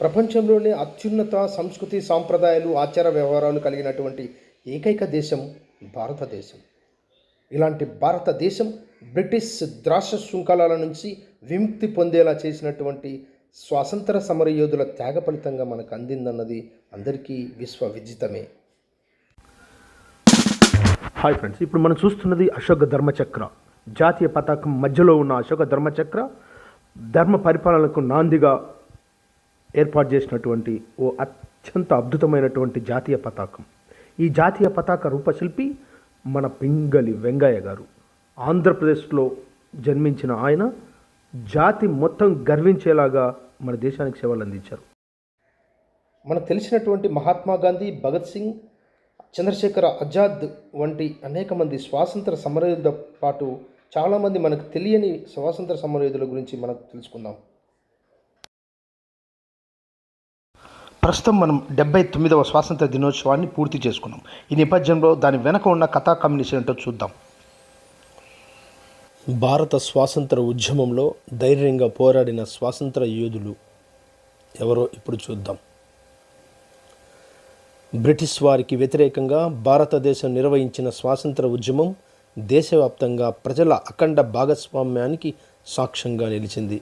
ప్రపంచంలోనే అత్యున్నత సంస్కృతి సాంప్రదాయాలు ఆచార వ్యవహారాలు కలిగినటువంటి ఏకైక దేశం భారతదేశం. ఇలాంటి భారతదేశం బ్రిటిష్ ద్రాక్ష శృంఖలాల నుంచి విముక్తి పొందేలా చేసినటువంటి స్వాతంత్ర సమరయోధుల త్యాగ ఫలితంగా మనకు అందిందన్నది అందరికీ విశ్వవిదితమే. హాయ్ ఫ్రెండ్స్ ఇప్పుడు మనం చూస్తున్నది అశోక ధర్మచక్ర. జాతీయ పతాకం మధ్యలో ఉన్న అశోక ధర్మచక్ర ధర్మ పరిపాలనకు నాందిగా ఏర్పాటు చేసినటువంటి ఓ అత్యంత అద్భుతమైనటువంటి జాతీయ పతాకం. ఈ జాతీయ పతాక రూపశిల్పి మన పింగళి వెంగయ్య గారు. ఆంధ్రప్రదేశ్లో జన్మించిన ఆయన జాతి మొత్తం గర్వించేలాగా మన దేశానికి సేవలు అందించారు. మనకు తెలిసినటువంటి మహాత్మా గాంధీ భగత్ సింగ్ చంద్రశేఖర ఆజాద్ వంటి అనేక మంది స్వాతంత్ర సమరయోధులతో పాటు చాలామంది మనకు తెలియని స్వాతంత్ర సమరయోధుల గురించి మనకు తెలుసుకుందాం. ప్రస్తుతం మనం డెబ్బై తొమ్మిదవ స్వాతంత్ర దినోత్సవాన్ని పూర్తి చేసుకున్నాం. ఈ నేపథ్యంలో దాని వెనక ఉన్న కథా కమ్యూనిషన్ ఏంటో చూద్దాం. భారత స్వాతంత్ర ఉద్యమంలో ధైర్యంగా పోరాడిన స్వాతంత్ర యోధులు ఎవరో ఇప్పుడు చూద్దాం. బ్రిటిష్ వారికి వ్యతిరేకంగా భారతదేశం నిర్వహించిన స్వాతంత్ర ఉద్యమం దేశవ్యాప్తంగా ప్రజల అఖండ భాగస్వామ్యానికి సాక్ష్యంగా నిలిచింది.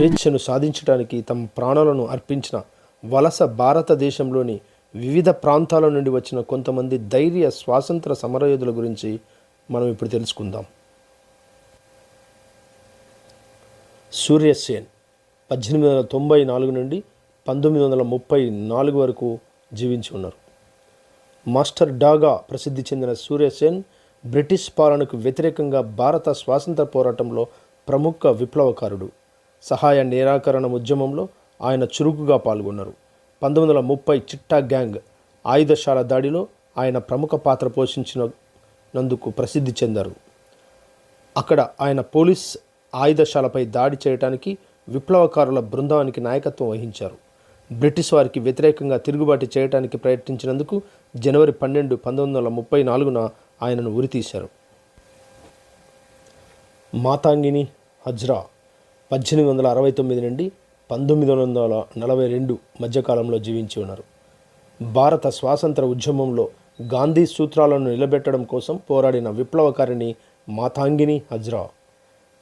స్వేచ్ఛను సాధించడానికి తమ ప్రాణాలను అర్పించిన వలస భారతదేశంలోని వివిధ ప్రాంతాల నుండి వచ్చిన కొంతమంది ధైర్య స్వాతంత్ర సమరయోధుల గురించి మనం ఇప్పుడు తెలుసుకుందాం. సూర్యసేన్ పద్దెనిమిది వందల తొంభై నాలుగు నుండి పంతొమ్మిది వందల ముప్పై నాలుగు వరకు జీవించి ఉన్నారు. మాస్టర్ డాగా ప్రసిద్ధి చెందిన సూర్యసేన్ బ్రిటిష్ పాలనకు వ్యతిరేకంగా భారత స్వాతంత్ర పోరాటంలో ప్రముఖ విప్లవకారుడు. సహాయ నిరాకరణ ఉద్యమంలో ఆయన చురుకుగా పాల్గొన్నారు. పంతొమ్మిది వందల ముప్పై చిట్టా గ్యాంగ్ ఆయుధశాల దాడిలో ఆయన ప్రముఖ పాత్ర పోషించినందుకు ప్రసిద్ధి చెందారు. అక్కడ ఆయన పోలీస్ ఆయుధశాలపై దాడి చేయడానికి విప్లవకారుల బృందానికి నాయకత్వం వహించారు. బ్రిటిష్ వారికి వ్యతిరేకంగా తిరుగుబాటు చేయడానికి ప్రయత్నించినందుకు జనవరి పన్నెండు పంతొమ్మిది వందల ముప్పై నాలుగున ఆయనను ఉరితీశారు. మాతాంగిని హజ్రా పద్దెనిమిది వందల అరవై తొమ్మిది నుండి పంతొమ్మిది వందల నలభై రెండు మధ్యకాలంలో జీవించి ఉన్నారు. భారత స్వాతంత్ర ఉద్యమంలో గాంధీ సూత్రాలను నిలబెట్టడం కోసం పోరాడిన విప్లవకారిణి మాతాంగిని హజ్రా.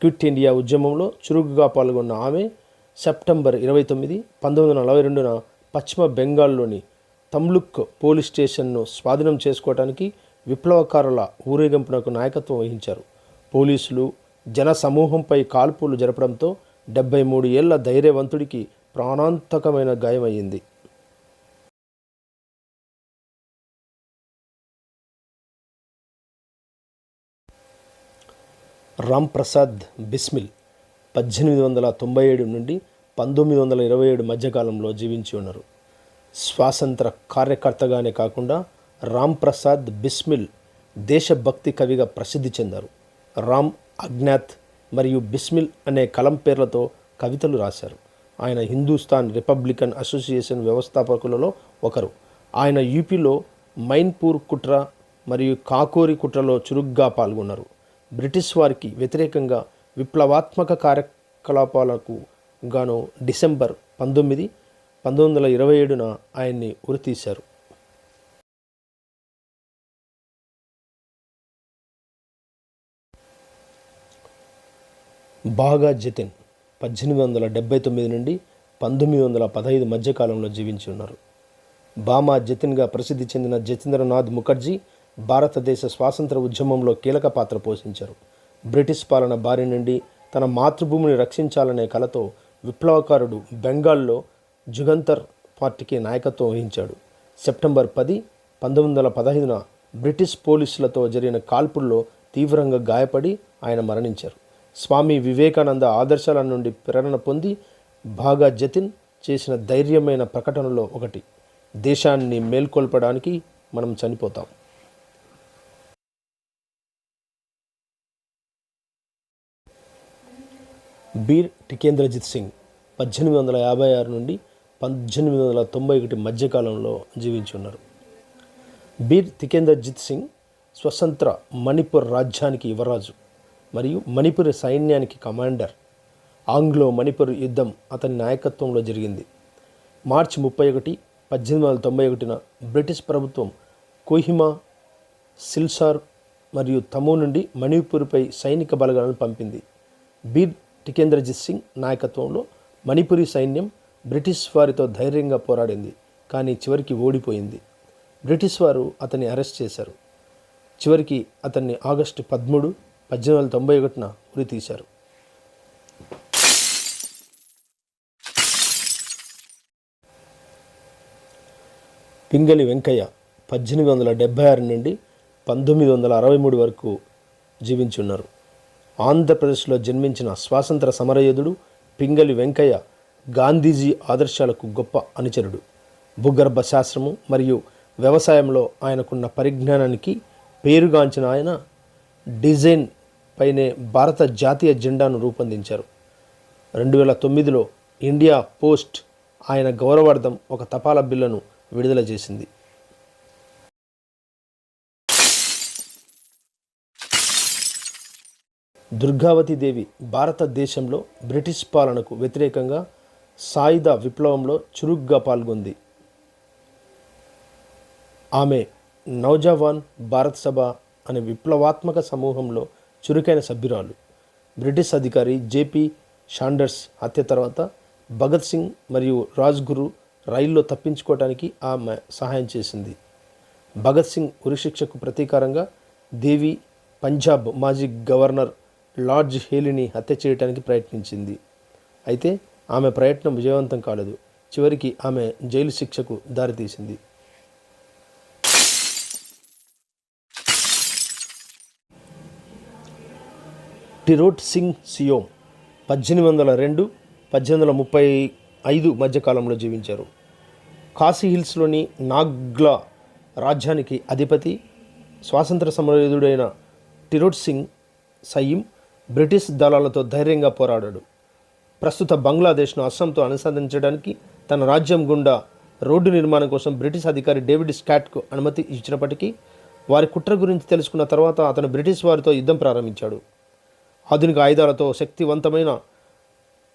క్విట్ ఇండియా ఉద్యమంలో చురుకుగా పాల్గొన్న ఆమె సెప్టెంబర్ ఇరవై తొమ్మిది పంతొమ్మిది వందల నలభై రెండున పశ్చిమ బెంగాల్లోని తమ్లుక్ పోలీస్ స్టేషన్ను స్వాధీనం చేసుకోవడానికి విప్లవకారుల ఊరేగింపునకు నాయకత్వం వహించారు. పోలీసులు జన సమూహంపై కాల్పులు జరపడంతో డెబ్బై మూడు ఏళ్ళ ధైర్యవంతుడికి ప్రాణాంతకమైన గాయమయ్యింది. రామ్ ప్రసాద్ బిస్మిల్ పద్దెనిమిది వందల తొంభై ఏడు నుండి పంతొమ్మిది వందల ఇరవై ఏడు మధ్యకాలంలో జీవించి ఉన్నారు. స్వాతంత్ర కార్యకర్తగానే కాకుండా రామ్ ప్రసాద్ బిస్మిల్ దేశభక్తి కవిగా ప్రసిద్ధి చెందారు. రామ్ అజ్ఞాత్ మరియు బిస్మిల్ అనే కలం పేర్లతో కవితలు రాశారు. ఆయన హిందూస్థాన్ రిపబ్లికన్ అసోసియేషన్ వ్యవస్థాపకులలో ఒకరు. ఆయన యూపీలో మైన్పూర్ కుట్ర మరియు కాకోరి కుట్రలో చురుగ్గా పాల్గొన్నారు. బ్రిటిష్ వారికి వ్యతిరేకంగా విప్లవాత్మక కార్యకలాపాలకు గాను డిసెంబర్ పంతొమ్మిది పంతొమ్మిది వందల ఇరవై ఏడున ఆయన్ని ఉరితీశారు. బాగా జతిన్ పద్దెనిమిది వందల డెబ్బై తొమ్మిది నుండి పంతొమ్మిది వందల పదహైదు మధ్యకాలంలో జీవించి ఉన్నారు. బామా జతిన్గా ప్రసిద్ధి చెందిన జతీంద్రనాథ్ ముఖర్జీ భారతదేశ స్వాతంత్ర ఉద్యమంలో కీలక పాత్ర పోషించారు. బ్రిటిష్ పాలన బారి నుండి తన మాతృభూమిని రక్షించాలనే కలతో విప్లవకారుడు బెంగాల్లో జుగంతర్ పార్టీకి నాయకత్వం వహించాడు. సెప్టెంబర్ పది పంతొమ్మిది వందల పదహైదున బ్రిటిష్ పోలీసులతో జరిగిన కాల్పుల్లో తీవ్రంగా గాయపడి ఆయన మరణించారు. స్వామి వివేకానంద ఆదర్శాల నుండి ప్రేరణ పొంది బాగా జతిన్ చేసిన ధైర్యమైన ప్రకటనలో ఒకటి. దేశాన్ని మేల్కొల్పడానికి మనం చనిపోతాం. బీర్ టికేంద్రజిత్ సింగ్ పద్దెనిమిది వందల యాభై ఆరు నుండి పద్దెనిమిది వందల తొంభై ఒకటి మధ్యకాలంలో జీవించి ఉన్నారు. బీర్ తికేంద్రజిత్ సింగ్ స్వతంత్ర మణిపూర్ రాజ్యానికి యువరాజు. మరియు మణిపురి సైన్యానికి కమాండర్. ఆంగ్లో మణిపూర్ యుద్ధం అతని నాయకత్వంలో జరిగింది. మార్చి ముప్పై ఒకటి పద్దెనిమిది వందల తొంభై ఒకటిన బ్రిటిష్ ప్రభుత్వం కోహిమా సిల్సార్ మరియు తమో నుండి మణిపూర్పై సైనిక బలగాలను పంపింది. బీర్ టికేంద్రజిత్ సింగ్ నాయకత్వంలో మణిపురి సైన్యం బ్రిటిష్ వారితో ధైర్యంగా పోరాడింది కానీ చివరికి ఓడిపోయింది. బ్రిటిష్ వారు అతన్ని అరెస్ట్ చేశారు. చివరికి అతన్ని ఆగస్టు పదమూడు పద్దెనిమిది వందల తొంభై ఒకటిన ఉరి తీశారు. పింగళి వెంకయ్య పద్దెనిమిది వందల డెబ్భై ఆరు నుండి పంతొమ్మిది వందల అరవై మూడు వరకు జీవించున్నారు. ఆంధ్రప్రదేశ్లో జన్మించిన స్వాతంత్ర సమరయోధుడు పింగళి వెంకయ్య గాంధీజీ ఆదర్శాలకు గొప్ప అనుచరుడు. భూగర్భ శాస్త్రము మరియు వ్యవసాయంలో ఆయనకున్న పరిజ్ఞానానికి పేరుగాంచిన ఆయన డిజైన్ పైనే భారత జాతీయ జెండాను రూపొందించారు. రెండు వేల తొమ్మిదిలో ఇండియా పోస్ట్ ఆయన గౌరవార్థం ఒక తపాలా బిల్లును విడుదల చేసింది. దుర్గావతి దేవి భారతదేశంలో బ్రిటిష్ పాలనకు వ్యతిరేకంగా సాయుధ విప్లవంలో చురుగ్గా పాల్గొంది. ఆమె నౌజవాన్ భారత్ సభ అనే విప్లవాత్మక సమూహంలో చురుకైన సభ్యురాలు. బ్రిటిష్ అధికారి జేపీ షాండర్స్ హత్య తర్వాత భగత్ సింగ్ మరియు రాజ్గురు రైల్లో తప్పించుకోవటానికి ఆమె సహాయం చేసింది. భగత్ సింగ్ ఉరిశిక్షకు ప్రతీకారంగా దేవి పంజాబ్ మాజీ గవర్నర్ లార్జ్ హేలిని హత్య చేయడానికి ప్రయత్నించింది. అయితే ఆమె ప్రయత్నం విజయవంతం కాలేదు. చివరికి ఆమె జైలు శిక్షకు దారితీసింది. టిరోట్ సింగ్ సియోమ్ పద్దెనిమిది వందల రెండు పద్దెనిమిది వందల ముప్పై ఐదు మధ్యకాలంలో జీవించారు. కాశీ హిల్స్లోని నాగ్లా రాజ్యానికి అధిపతి స్వాతంత్ర సమరయుధుడైన టిరోట్ సింగ్ సయీం బ్రిటిష్ దళాలతో ధైర్యంగా పోరాడాడు. ప్రస్తుత బంగ్లాదేశ్ను అస్సాంతో అనుసంధానించడానికి తన రాజ్యం గుండా రోడ్డు నిర్మాణం కోసం బ్రిటిష్ అధికారి డేవిడ్ స్కాట్కు అనుమతి ఇచ్చినప్పటికీ వారి కుట్ర గురించి తెలుసుకున్న తర్వాత అతను బ్రిటిష్ వారితో యుద్ధం ప్రారంభించాడు. ఆధునిక ఆయుధాలతో శక్తివంతమైన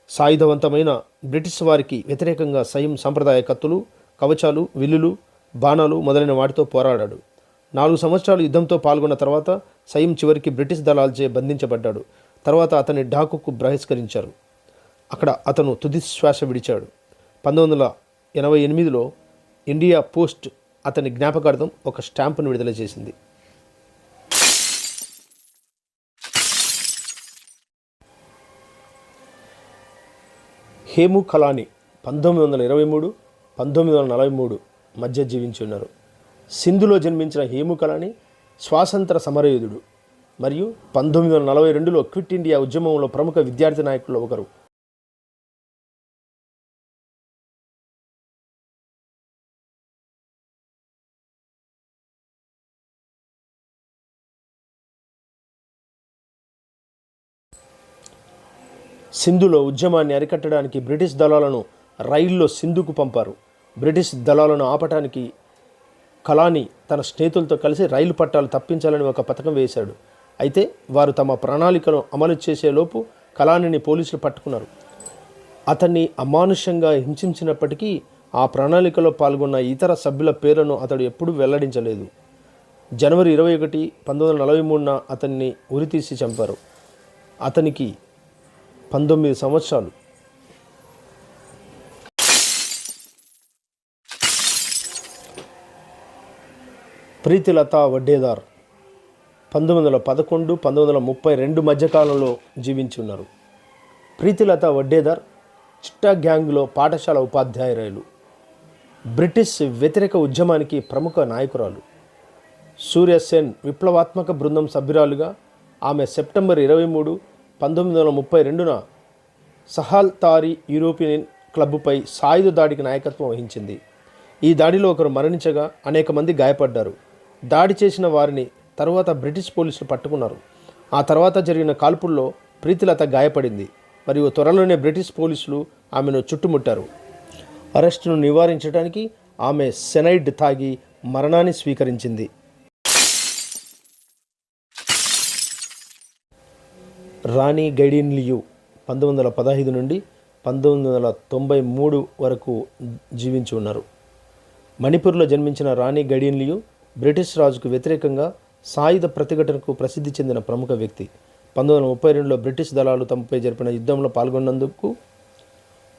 సాయుధవంతమైన బ్రిటిష్ వారికి వ్యతిరేకంగా సైం సంప్రదాయ కత్తులు కవచాలు విల్లులు బాణాలు మొదలైన వాటితో పోరాడాడు. నాలుగు సంవత్సరాలు యుద్ధంతో పాల్గొన్న తర్వాత సైం చివరికి బ్రిటిష్ దళాలచే బంధించబడ్డాడు. తర్వాత అతన్ని ఢాకుకు బహిష్కరించారు. అక్కడ అతను తుది శ్వాస విడిచాడు. పంతొమ్మిది వందల ఎనభై ఎనిమిదిలో ఇండియా పోస్ట్ అతని జ్ఞాపకార్థం ఒక స్టాంపును విడుదల చేసింది. హేము కలాని పంతొమ్మిది వందల ఇరవై మూడు పంతొమ్మిది వందల నలభై మూడు మధ్య జీవించి ఉన్నారు. సింధులో జన్మించిన హేము కలాని స్వాతంత్ర సమరయోధుడు. మరియు పంతొమ్మిది వందల నలభై రెండులో క్విట్ ఇండియా ఉద్యమంలో ప్రముఖ విద్యార్థి నాయకుల్లో ఒకరు. సింధులో ఉద్యమాన్ని అరికట్టడానికి బ్రిటిష్ దళాలను రైల్లో సింధుకు పంపారు. బ్రిటిష్ దళాలను ఆపటానికి కలాని తన స్నేహితులతో కలిసి రైలు పట్టాలు తప్పించాలని ఒక పథకం వేశాడు. అయితే వారు తమ ప్రణాళికను అమలు చేసేలోపు కలానిని పోలీసులు పట్టుకున్నారు. అతన్ని అమానుషంగా హింసించినప్పటికీ ఆ ప్రణాళికలో పాల్గొన్న ఇతర సభ్యుల పేర్లను అతడు ఎప్పుడూ వెల్లడించలేదు. జనవరి ఇరవై ఒకటి పంతొమ్మిది వందల నలభై మూడున అతన్ని ఉరితీసి చంపారు. అతనికి పంతొమ్మిది సంవత్సరాలు. ప్రీతిలత వడ్డేదార్ పంతొమ్మిది వందల పదకొండు పంతొమ్మిది వందల ముప్పై రెండు మధ్యకాలంలో జీవించి ఉన్నారు. ప్రీతిలత వడ్డేదార్ చిట్టా గ్యాంగ్లో పాఠశాల ఉపాధ్యాయురాలు బ్రిటిష్ వ్యతిరేక ఉద్యమానికి ప్రముఖ నాయకురాలు. సూర్యసేన్ విప్లవాత్మక బృందం సభ్యురాలుగా ఆమె సెప్టెంబర్ ఇరవై మూడు పంతొమ్మిది వందల ముప్పై రెండున సహాల్ తారి యూరోపియన్ క్లబ్పై సాయుధ దాడికి నాయకత్వం వహించింది. ఈ దాడిలో ఒకరు మరణించగా అనేక మంది గాయపడ్డారు. దాడి చేసిన వారిని తర్వాత బ్రిటిష్ పోలీసులు పట్టుకున్నారు. ఆ తర్వాత జరిగిన కాల్పుల్లో ప్రీతిలత గాయపడింది. మరియు త్వరలోనే బ్రిటిష్ పోలీసులు ఆమెను చుట్టుముట్టారు. అరెస్టును నివారించడానికి ఆమె సెనైడ్ తాగి మరణాన్ని స్వీకరించింది. రాణి గైడిన్లియు పంతొమ్మిది వందల పదహైదు నుండి పంతొమ్మిది వందల తొంభై మూడు వరకు జీవించి ఉన్నారు. మణిపూర్లో జన్మించిన రాణి గడియన్లియు బ్రిటిష్ రాజుకు వ్యతిరేకంగా సాయుధ ప్రతిఘటనకు ప్రసిద్ధి చెందిన ప్రముఖ వ్యక్తి. పంతొమ్మిది వందల ముప్పై రెండులో బ్రిటిష్ దళాలు తమపై జరిపిన యుద్ధంలో పాల్గొన్నందుకు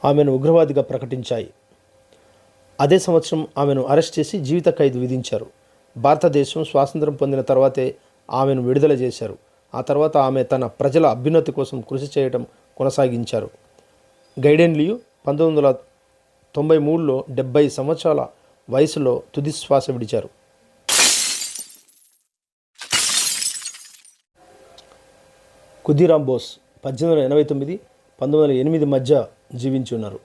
ఆమెను ఉగ్రవాదిగా ప్రకటించాయి. అదే సంవత్సరం ఆమెను అరెస్ట్ చేసి జీవిత ఖైదు విధించారు. భారతదేశం స్వాతంత్రం పొందిన తర్వాతే ఆమెను విడుదల చేశారు. ఆ తర్వాత ఆమె తన ప్రజల అభ్యున్నతి కోసం కృషి చేయడం కొనసాగించారు. గైడెన్లియు పంతొమ్మిది వందల తొంభై మూడులో డెబ్బై సంవత్సరాల వయసులో తుది శ్వాస విడిచారు. కుదీరాం బోస్ పద్దెనిమిది వందల ఎనభై తొమ్మిది పంతొమ్మిది వందల ఎనిమిది మధ్య జీవించి ఉన్నారు.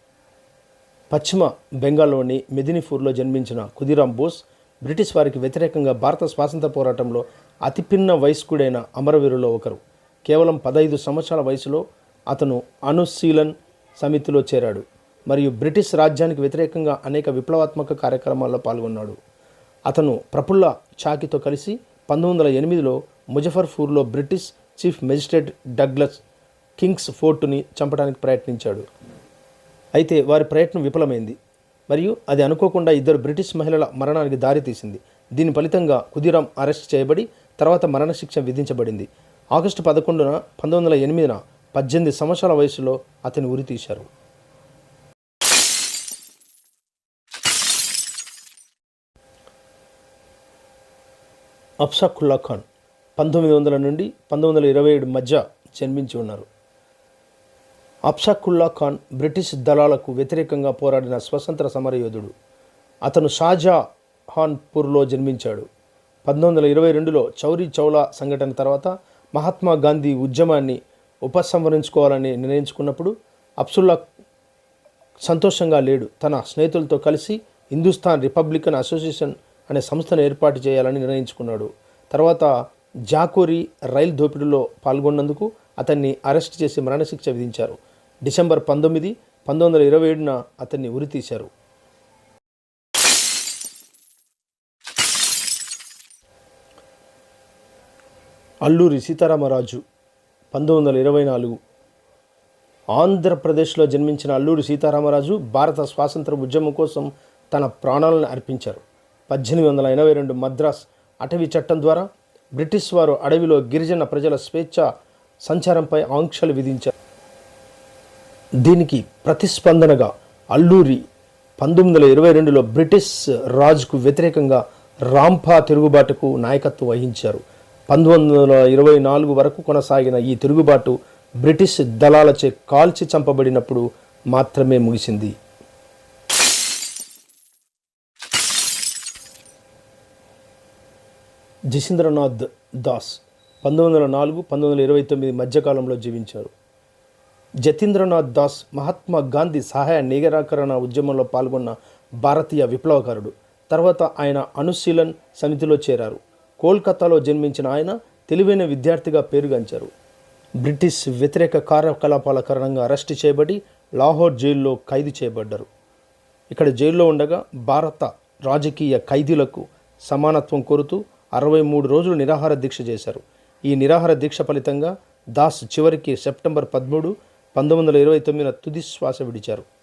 పశ్చిమ బెంగాల్లోని మెదినిపూర్లో జన్మించిన కుదీరాం బోస్ బ్రిటిష్ వారికి వ్యతిరేకంగా భారత స్వాతంత్ర పోరాటంలో అతిపిన్న వయస్కుడైన అమరవీరులో ఒకరు. కేవలం పదహైదు సంవత్సరాల వయసులో అతను అనుశీలన్ సమితిలో చేరాడు మరియు బ్రిటిష్ రాజ్యానికి వ్యతిరేకంగా అనేక విప్లవాత్మక కార్యక్రమాల్లో పాల్గొన్నాడు. అతను ప్రఫుల్ల చాకితో కలిసి పంతొమ్మిది వందల ఎనిమిదిలో ముజఫర్పూర్లో బ్రిటిష్ చీఫ్ మెజిస్ట్రేట్ డగ్లస్ కింగ్స్ ఫోర్టుని చంపడానికి ప్రయత్నించాడు. అయితే వారి ప్రయత్నం విఫలమైంది. మరియు అది అనుకోకుండా ఇద్దరు బ్రిటిష్ మహిళల మరణానికి దారితీసింది దీని ఫలితంగా కుదిరాం అరెస్ట్ చేయబడి తర్వాత మరణశిక్ష విధించబడింది. ఆగస్టు పదకొండున పంతొమ్మిది వందల ఎనిమిదిన పద్దెనిమిది సంవత్సరాల వయసులో అతని ఉరి తీశారు. అఫ్షాఖుల్లా ఖాన్ పంతొమ్మిది వందల నుండి పంతొమ్మిది వందల ఇరవై ఏడు మధ్య జన్మించి ఉన్నారు. అఫ్షాఖుల్లా ఖాన్ బ్రిటిష్ దళాలకు వ్యతిరేకంగా పోరాడిన స్వతంత్ర సమరయోధుడు. అతను షాజాహాన్పూర్లో జన్మించాడు. పంతొమ్మిది వందల ఇరవై రెండులో చౌరీ చౌలా సంఘటన తర్వాత మహాత్మా గాంధీ ఉద్యమాన్ని ఉపసంహరించుకోవాలని నిర్ణయించుకున్నప్పుడు అప్సుల్లా సంతోషంగా లేడు. తన స్నేహితులతో కలిసి హిందుస్థాన్ రిపబ్లికన్ అసోసియేషన్ అనే సంస్థను ఏర్పాటు చేయాలని నిర్ణయించుకున్నాడు. తర్వాత జాకోరి రైలు దోపిడీలో పాల్గొన్నందుకు అతన్ని అరెస్ట్ చేసి మరణశిక్ష విధించారు. డిసెంబర్ పంతొమ్మిది పంతొమ్మిది వందల ఇరవై ఏడున అతన్ని ఉరితీశారు. అల్లూరి సీతారామరాజు పంతొమ్మిది వందల ఇరవై నాలుగు. ఆంధ్రప్రదేశ్లో జన్మించిన అల్లూరి సీతారామరాజు భారత స్వాతంత్ర ఉద్యమం కోసం తన ప్రాణాలను అర్పించారు. పద్దెనిమిది వందల ఎనభై రెండు మద్రాస్ అటవీ చట్టం ద్వారా బ్రిటిష్ వారు అడవిలో గిరిజన ప్రజల స్వేచ్ఛ సంచారంపై ఆంక్షలు విధించారు. దీనికి ప్రతిస్పందనగా అల్లూరి పంతొమ్మిది వందల ఇరవై రెండులో బ్రిటిష్ రాజుకు వ్యతిరేకంగా రాంపా తిరుగుబాటుకు నాయకత్వం వహించారు. పంతొమ్మిది వందల ఇరవై నాలుగు వరకు కొనసాగిన ఈ తిరుగుబాటు బ్రిటిష్ దళాలచే కాల్చి చంపబడినప్పుడు మాత్రమే ముగిసింది. జసీంద్రనాథ్ దాస్ పంతొమ్మిది వందల నాలుగు పంతొమ్మిది వందల ఇరవై తొమ్మిది మధ్యకాలంలో జీవించారు. జతీంద్రనాథ్ దాస్ మహాత్మా గాంధీ సహాయ నిగరాకరణ ఉద్యమంలో పాల్గొన్న భారతీయ విప్లవకారుడు. తర్వాత ఆయన అనుశీలన్ సమితిలో చేరారు. కోల్కతాలో జన్మించిన ఆయన తెలివైన విద్యార్థిగా పేరుగాంచారు. బ్రిటిష్ వ్యతిరేక కార్యకలాపాల కారణంగా అరెస్టు చేయబడి లాహోర్ జైల్లో ఖైదు చేయబడ్డారు. ఇక్కడ జైల్లో ఉండగా భారత రాజకీయ ఖైదీలకు సమానత్వం కోరుతూ అరవై మూడు రోజులు నిరాహార దీక్ష చేశారు. ఈ నిరాహార దీక్ష ఫలితంగా దాస్ చివరికి సెప్టెంబర్ పదమూడు పంతొమ్మిది వందల ఇరవై తొమ్మిదిన తుది శ్వాస విడిచారు.